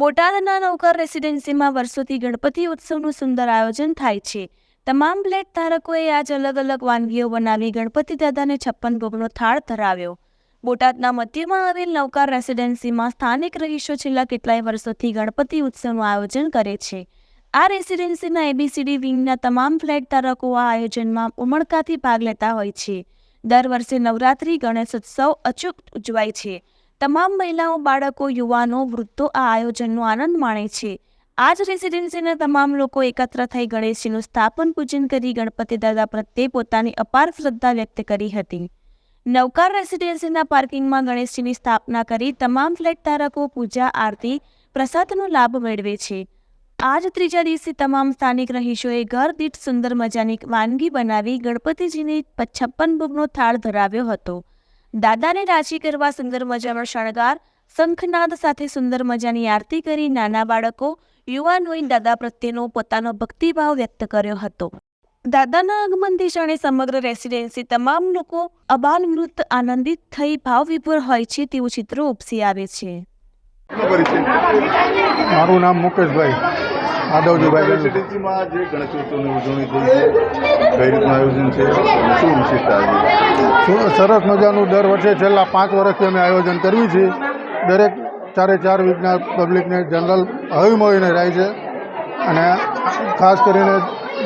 બોટાદના નૌકર રેસિડેન્સીમાં વર્ષોથી ગણપતિ ઉત્સવનું સુંદર આયોજન થાય છે. તમામ ફ્લેટ ધારકોએ આજ અલગ અલગ વાનગીઓ બનાવી ગણપતિ દાદાને છપ્પન ભોગનો થાળ ધરાવ્યો. બોટાદના મધ્યમાં આવેલ નવકાર રેસિડેન્સીમાં સ્થાનિક રહીશો છેલ્લા કેટલાય વર્ષોથી ગણપતિ ઉત્સવનું આયોજન કરે છે. આ રેસિડેન્સીના એબીસીડી વિંગના તમામ ફ્લેટ ધારકો આ આયોજનમાં ઉમળકાથી ભાગ લેતા હોય છે. દર વર્ષે નવરાત્રિ ગણેશ ઉત્સવ અચૂક ઉજવાય છે. તમામ મહિલાઓ, બાળકો, યુવાનો, વૃદ્ધો આ આયોજનનો આનંદ માણે છે. આ જ રેસિડેન્સીના તમામ લોકો એકત્ર થઈ ગણેશજીનું સ્થાપન પૂજન કરી ગણપતિ દાદા પ્રત્યે પોતાની અપાર શ્રદ્ધા વ્યક્ત કરી હતી. નવકાર રેસિડેન્સીના પાર્કિંગમાં ગણેશજીની સ્થાપના કરી તમામ ફ્લેટ ધારકો પૂજા, આરતી, પ્રસાદનો લાભ મેળવે છે. આજ ત્રીજા દિવસે તમામ સ્થાનિક રહીશોએ ઘર દીઠ સુંદર મજાની વાનગી બનાવી ગણપતિજીની છપ્પન ભોગનો થાળ ધરાવ્યો હતો. દાદાને રાજી કરવા સુંદર મજાનો શણગાર શંખનાદ સાથે સુંદર મજાની આરતી કરી નાના બાળકો યુવાનોએ દાદા પ્રત્યેનો પોતાનો ભક્તિભાવ વ્યક્ત કર્યો હતો. દાદાના આગમનથી ક્ષણે સમગ્ર રેસિડેન્સી તમામ લોકો અબાલ મૃત આનંદિત થઈ ભાવવિભોર હોય છે તેવું ચિત્રો ઉપસી આવે છે. મારું નામ મુકેશભાઈ રેસિડેન્સીમાં જે ગણેશોત્સવની ઉજવણી થઈ છે કઈ રીતનું આયોજન છે શું વિશેષતા છે? સરસ મજાનું દર વર્ષે છેલ્લા પાંચ વર્ષથી અમે આયોજન કરવી છે દરેક ચારે ચાર વીકના પબ્લિકને જનરલ હળી મળીને રહે છે. અને ખાસ કરીને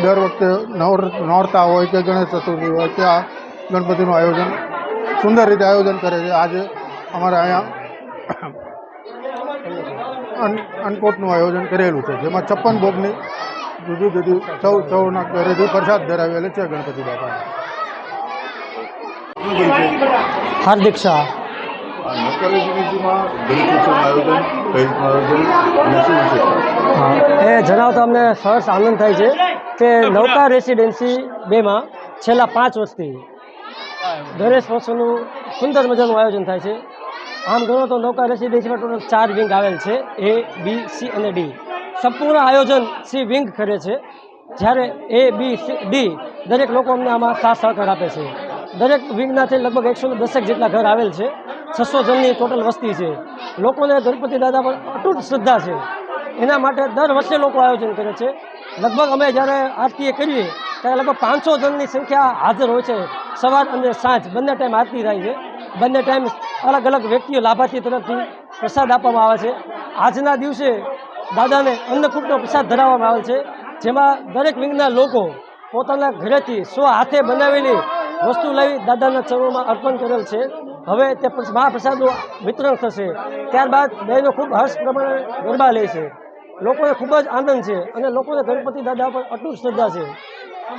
દર વખતે નોરતા હોય કે ગણેશ ચતુર્થી હોય આ ગણપતિનું આયોજન સુંદર રીતે આયોજન કરે છે. આજે અમારે અહીંયા અન, અન્નકોટનું આયોજન કરેલું છે, જેમાં છપ્પન ભોગની જુદી જુદી સૌ, સૌના ઘરેથી પ્રસાદ ધરાવેલો છે ગણપતિ બાપાને. વિશેષતા શાહ. એ જણાવતા અમને સરસ આનંદ થાય છે કે નૌકા રેસિડેન્સી બેમાં છેલ્લા પાંચ વર્ષથી ગણેશ મહોત્સવનું સુંદર મજાનું આયોજન થાય છે. આમ ગણો તો નૌકા રેસિડેન્સીમાં ટોટલ ચાર વિંગ આવેલ છે એ બી સી અને ડી. સંપૂર્ણ આયોજન સી વિંગ કરે છે. જ્યારે એ બી સી ડી દરેક લોકો અમને આમાં સાથ સહકાર આપે છે. દરેક વિંગનાથી લગભગ એકસો ને દસેક જેટલા ઘર આવેલ છે. છસો જણની ટોટલ વસ્તી છે. લોકોને ગણપતિ દાદા પર અતૂટ શ્રદ્ધા છે. એના માટે દર વર્ષે લોકો આયોજન કરે છે. લગભગ અમે જ્યારે આરતી એ કરીએ, ત્યારે લગભગ પાંચસો જણની સંખ્યા હાજર હોય છે. સવાર અને સાંજ બંને ટાઈમ આરતી થાય છે. બંને ટાઈમ અલગ અલગ વ્યક્તિઓ લાભાર્થી તરફથી પ્રસાદ આપવામાં આવે છે. આજના દિવસે દાદાને અન્નકૂટનો પ્રસાદ ધરાવવામાં આવે છે. જેમાં દરેક વિંગના લોકો પોતાના ઘરેથી સ્વ હાથે બનાવેલી વસ્તુ લઈ દાદાના ચરણોમાં અર્પણ કરેલ છે. હવે તે મહાપ્રસાદનું વિતરણ થશે. ત્યારબાદ બહેનો ખૂબ હર્ષ પ્રમાણે ગરબા લે છે. લોકોને ખૂબ જ આનંદ છે અને લોકોને ગણપતિ દાદા પર અટૂટ શ્રદ્ધા છે.